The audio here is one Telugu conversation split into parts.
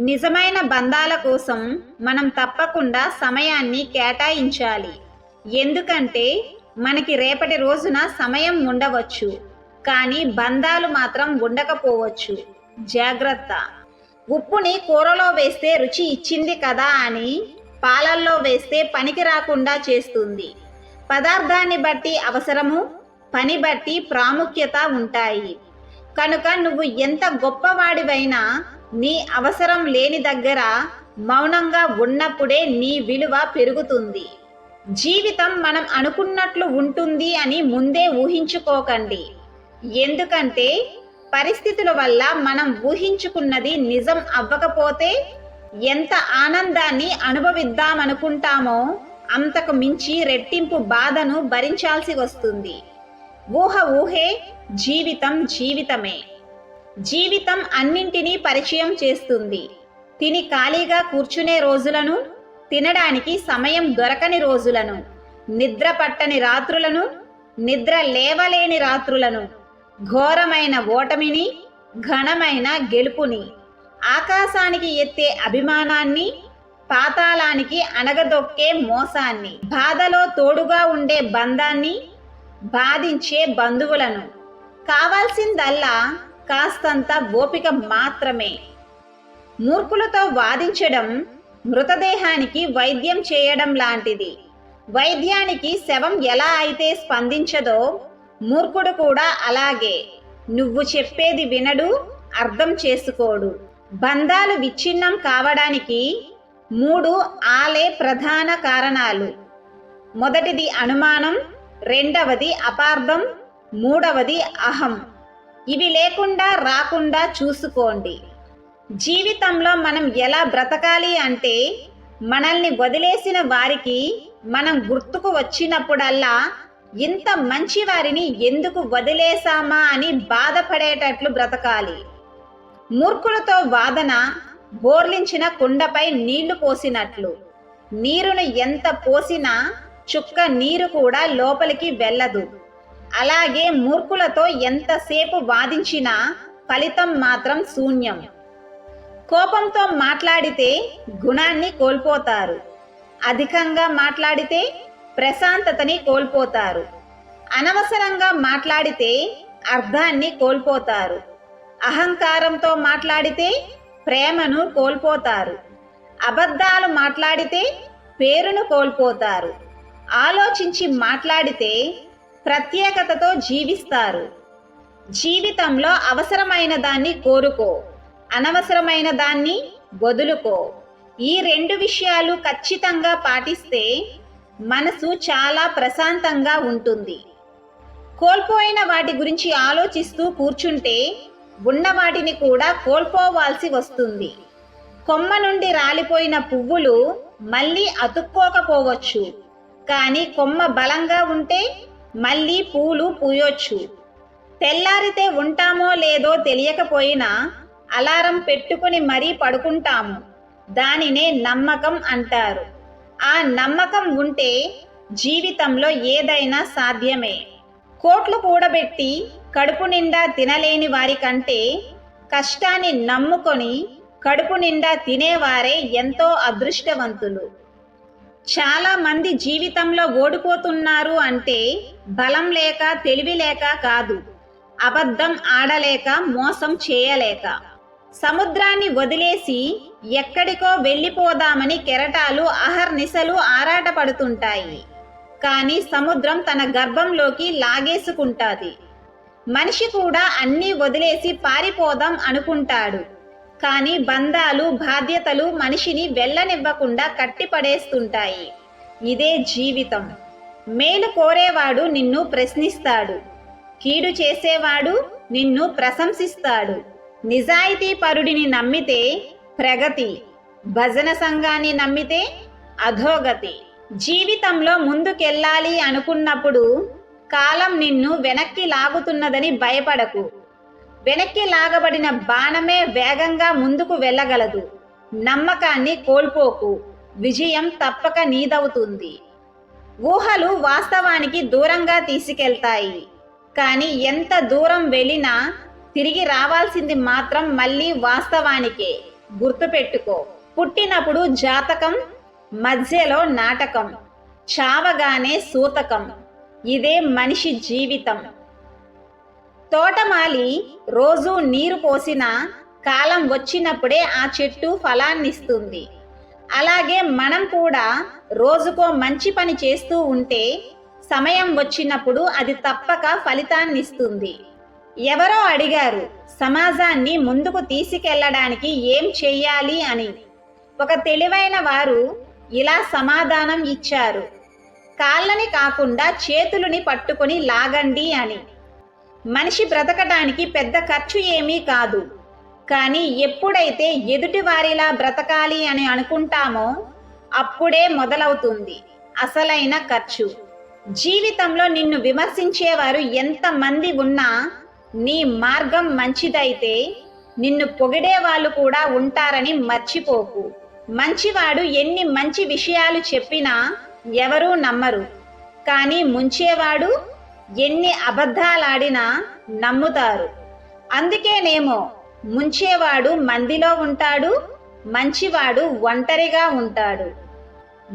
నిజమైన బంధాల కోసం మనం తప్పకుండా సమయాన్ని కేటాయించాలి. ఎందుకంటే మనకి రేపటి రోజున సమయం ఉండవచ్చు కానీ బంధాలు మాత్రం ఉండకపోవచ్చు. జాగ్రత్త. ఉప్పుని కూరలో వేస్తే రుచి ఇచ్చింది కదా అని పాలల్లో వేస్తే పనికి రాకుండా చేస్తుంది. పదార్థాన్ని బట్టి అవసరము పని బట్టి ప్రాముఖ్యత ఉంటాయి. కనుక నువ్వు ఎంత గొప్పవాడివైనా నీ అవసరం లేని దగ్గర మౌనంగా ఉన్నప్పుడే నీ విలువ పెరుగుతుంది. జీవితం మనం అనుకున్నట్లు ఉంటుంది అని ముందే ఊహించుకోకండి. ఎందుకంటే పరిస్థితుల వల్ల మనం ఊహించుకున్నది నిజం అవ్వకపోతే ఎంత ఆనందాన్ని అనుభవిద్దామనుకుంటామో అంతకు మించి రెట్టింపు బాధను భరించాల్సి వస్తుంది. ఊహ ఊహే జీవితం జీవితమే. జీవితం అన్నింటినీ పరిచయం చేస్తుంది. తిని ఖాళీగా కూర్చునే రోజులను తినడానికి సమయం దొరకని రోజులను నిద్ర పట్టని రాత్రులను నిద్ర లేవలేని రాత్రులను ఘోరమైన ఓటమిని ఘనమైన గెలుపుని ఆకాశానికి ఎత్తే అభిమానాన్ని పాతాళానికి అణగదొక్కే మోసాన్ని బాధలో తోడుగా ఉండే బంధాన్ని బాధించే బంధువులను. కావాల్సిందల్లా కాస్తంత ఓపిక మాత్రమే. మూర్ఖులతో వాదించడం మృతదేహానికి వైద్యం చేయడం లాంటిది. వైద్యానికి శవం ఎలా అయితే స్పందించదో మూర్ఖుడు కూడా అలాగే. నువ్వు చెప్పేది వినడు అర్థం చేసుకోడు. బంధాలు విచ్ఛిన్నం కావడానికి మూడు ఆలే ప్రధాన కారణాలు. మొదటిది అనుమానం రెండవది అపార్థం మూడవది అహం. ఇవి లేకుండా రాకుండా చూసుకోండి. జీవితంలో మనం ఎలా బ్రతకాలి అంటే మనల్ని వదిలేసిన వారికి మనం గుర్తుకు వచ్చినప్పుడల్లా ఇంత మంచి వారిని ఎందుకు వదిలేసామా అని బాధపడేటట్లు బ్రతకాలి. మూర్ఖులతో వాదన బోర్లించిన కుండపై నీళ్ళు పోసినట్లు. నీరును ఎంత పోసినా చుక్క నీరు కూడా లోపలికి వెళ్ళదు. అలాగే మూర్ఖులతో ఎంతసేపు వాదించినా ఫలితం మాత్రం శూన్యం. కోపంతో మాట్లాడితే గుణాన్ని కోల్పోతారు. అధికంగా మాట్లాడితే ప్రశాంతతని కోల్పోతారు. అనవసరంగా మాట్లాడితే అర్థాన్ని కోల్పోతారు. అహంకారంతో మాట్లాడితే ప్రేమను కోల్పోతారు. అబద్ధాలు మాట్లాడితే పేరును కోల్పోతారు. ఆలోచించి మాట్లాడితే ప్రత్యేకతతో జీవిస్తారు. జీవితంలో అవసరమైన దాన్ని కోరుకో. అనవసరమైన దాన్ని వదులుకో. ఈ రెండు విషయాలు ఖచ్చితంగా పాటిస్తే మనసు చాలా ప్రశాంతంగా ఉంటుంది. కోల్పోయిన వాటి గురించి ఆలోచిస్తూ కూర్చుంటే ఉన్న వాటిని కూడా కోల్పోవాల్సి వస్తుంది. కొమ్మ నుండి రాలిపోయిన పువ్వులు మళ్ళీ అతుక్కోకపోవచ్చు. కానీ కొమ్మ బలంగా ఉంటే మళ్ళీ పూలు పూయొచ్చు. తెల్లారితే ఉంటామో లేదో తెలియకపోయినా అలారం పెట్టుకుని మరీ పడుకుంటాము. దానినే నమ్మకం అంటారు. ఆ నమ్మకం ఉంటే జీవితంలో ఏదైనా సాధ్యమే. కోట్లు కూడబెట్టి కడుపు నిండా తినలేని వారికంటే కష్టాన్ని నమ్ముకొని కడుపు నిండా తినేవారే ఎంతో అదృష్టవంతులు. చాలా మంది జీవితంలో ఓడిపోతున్నారు అంటే బలం లేక తెలివి లేక కాదు. అబద్ధం ఆడలేక మోసం చేయలేక. సముద్రాన్ని వదిలేసి ఎక్కడికో వెళ్ళిపోదామని కెరటాలు అహర్నిశలు ఆరాటపడుతుంటాయి. కానీ సముద్రం తన గర్భంలోకి లాగేసుకుంటాది. మనిషి కూడా అన్నీ వదిలేసి పారిపోదాం అనుకుంటాడు. కానీ బంధాలు బాధ్యతలు మనిషిని వెళ్ళనివ్వకుండా కట్టిపడేస్తుంటాయి. ఇదే జీవితం. మేలు కోరేవాడు నిన్ను ప్రశ్నిస్తాడు. కీడు చేసేవాడు నిన్ను ప్రశంసిస్తాడు. నిజాయితీ పరుడిని నమ్మితే ప్రగతి. భజన సంఘాన్ని నమ్మితే అధోగతి. జీవితంలో ముందుకెళ్ళాలి అనుకున్నప్పుడు కాలం నిన్ను వెనక్కి లాగుతున్నదని భయపడకు. వెనక్కి లాగబడిన బాణమే వేగంగా ముందుకు వెళ్ళగలదు. నమ్మకాన్ని కోల్పోకు. విజయం తప్పక నీదవుతుంది. ఊహలు వాస్తవానికి దూరంగా తీసుకెళ్తాయి. కానీ ఎంత దూరం వెళ్ళినా తిరిగి రావాల్సింది మాత్రం మళ్ళీ వాస్తవానికే. గుర్తుపెట్టుకో పుట్టినప్పుడు జాతకం మధ్యలో నాటకం చావగానే సూతకం. ఇదే మనిషి జీవితం. తోటమాలి రోజు నీరు పోసిన కాలం వచ్చినప్పుడే ఆ చెట్టు ఫలాన్నిస్తుంది. అలాగే మనం కూడా రోజుకో మంచి పని చేస్తూ ఉంటే సమయం వచ్చినప్పుడు అది తప్పక ఫలితాన్నిస్తుంది. ఎవరో అడిగారు సమాజాన్ని ముందుకు తీసుకెళ్ళడానికి ఏం చెయ్యాలి? అని. ఒక తెలివైన వారు ఇలా సమాధానం ఇచ్చారు కాళ్ళని కాకుండా చేతులని పట్టుకొని లాగండి అని. మనిషి బ్రతకడానికి పెద్ద ఖర్చు ఏమీ కాదు. కానీ ఎప్పుడైతే ఎదుటి వారిలా బ్రతకాలి అని అనుకుంటామో అప్పుడే మొదలవుతుంది అసలైన ఖర్చు. జీవితంలో నిన్ను విమర్శించేవారు ఎంతమంది ఉన్నా నీ మార్గం మంచిదైతే నిన్ను పొగిడే వాళ్ళు కూడా ఉంటారని మర్చిపోకు. మంచివాడు ఎన్ని మంచి విషయాలు చెప్పినా ఎవరూ నమ్మరు. కానీ ముంచేవాడు ఎన్ని అబద్ధాలాడినా నమ్ముతారు. అందుకేనేమో ముంచేవాడు మందిలో ఉంటాడు మంచివాడు ఒంటరిగా ఉంటాడు.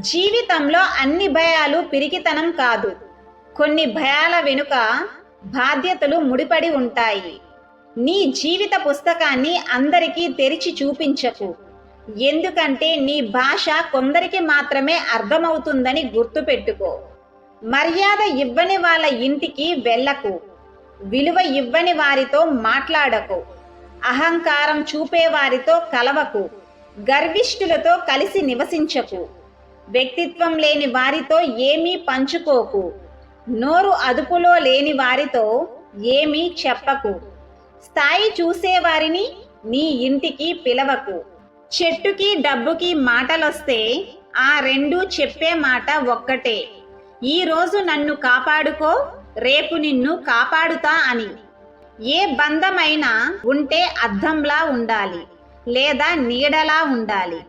జీవితంలో అన్ని భయాలు పిరికితనం కాదు. కొన్ని భయాల వెనుక బాధ్యతలు ముడిపడి ఉంటాయి. నీ జీవిత పుస్తకాన్ని అందరికీ తెరిచి చూపించకు. ఎందుకంటే నీ భాష కొందరికి మాత్రమే అర్థమవుతుందని గుర్తుపెట్టుకో. మర్యాద ఇవ్వని వాళ్ళ ఇంటికి వెళ్ళకు. విలువ ఇవ్వని వారితో మాట్లాడకు. అహంకారం చూపే వారితో కలవకు. గర్విష్ఠులతో కలిసి నివసించకు. వ్యక్తిత్వం లేని వారితో ఏమీ పంచుకోకు. నోరు అదుపులో లేని వారితో ఏమీ చెప్పకు. స్థాయి చూసేవారిని నీ ఇంటికి పిలవకు. చెట్టుకి డబ్బుకి మాటలొస్తే ఆ రెండు చెప్పే మాట ఒక్కటే. ఈరోజు నన్ను కాపాడుకో రేపు నిన్ను కాపాడుతా అని. ఏ బంధమైనా ఉంటే అద్దంలా ఉండాలి లేదా నీడలా ఉండాలి.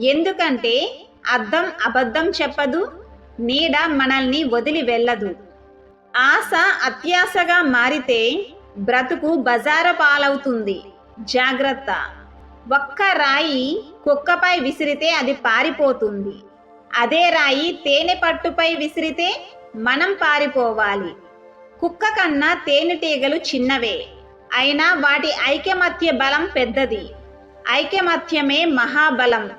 ఎందుకంటే అద్దం అబద్ధం చెప్పదు నీడ మనల్ని వదిలి వెళ్ళదు. ఆశ అత్యాశగా మారితే బ్రతుకు బజార పాలవుతుంది జాగ్రత్త. ఒక్క రాయి కుక్కపై విసిరితే అది పారిపోతుంది. అదే రాయి తేనె పట్టుపై విసిరితే మనం పారిపోవాలి. కుక్క కన్నా తేనెటీగలు చిన్నవే. అయినా వాటి ఐకమత్య బలం పెద్దది. ఐకమత్యమే మహాబలం.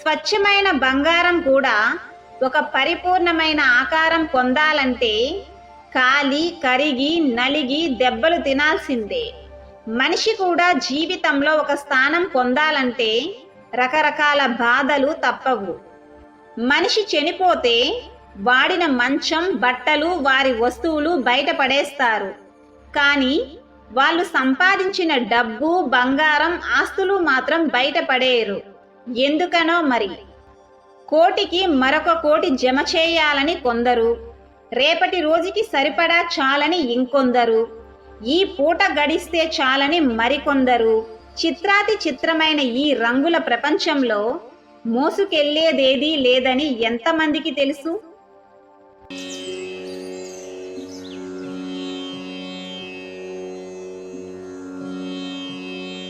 స్వచ్ఛమైన బంగారం కూడా ఒక పరిపూర్ణమైన ఆకారం పొందాలంటే కాలి కరిగి నలిగి దెబ్బలు తినాల్సిందే. మనిషి కూడా జీవితంలో ఒక స్థానం పొందాలంటే రకరకాల బాధలు తప్పవు. మనిషి చనిపోతే వాడిన మంచం బట్టలు వారి వస్తువులు బయట పడేస్తారు. కానీ వాళ్ళు సంపాదించిన డబ్బు బంగారం ఆస్తులు మాత్రం బయట పడేయరు. ఎందుకనో మరి? కోటికి మరొక కోటి జమ చేయాలని కొందరు రేపటి రోజుకి సరిపడా చాలని ఇంకొందరు ఈ పూట గడిస్తే చాలని మరికొందరు. చిత్రాతి చిత్రమైన ఈ రంగుల ప్రపంచంలో మోసుకెళ్ళేదేదీ లేదని ఎంతమందికి తెలుసు?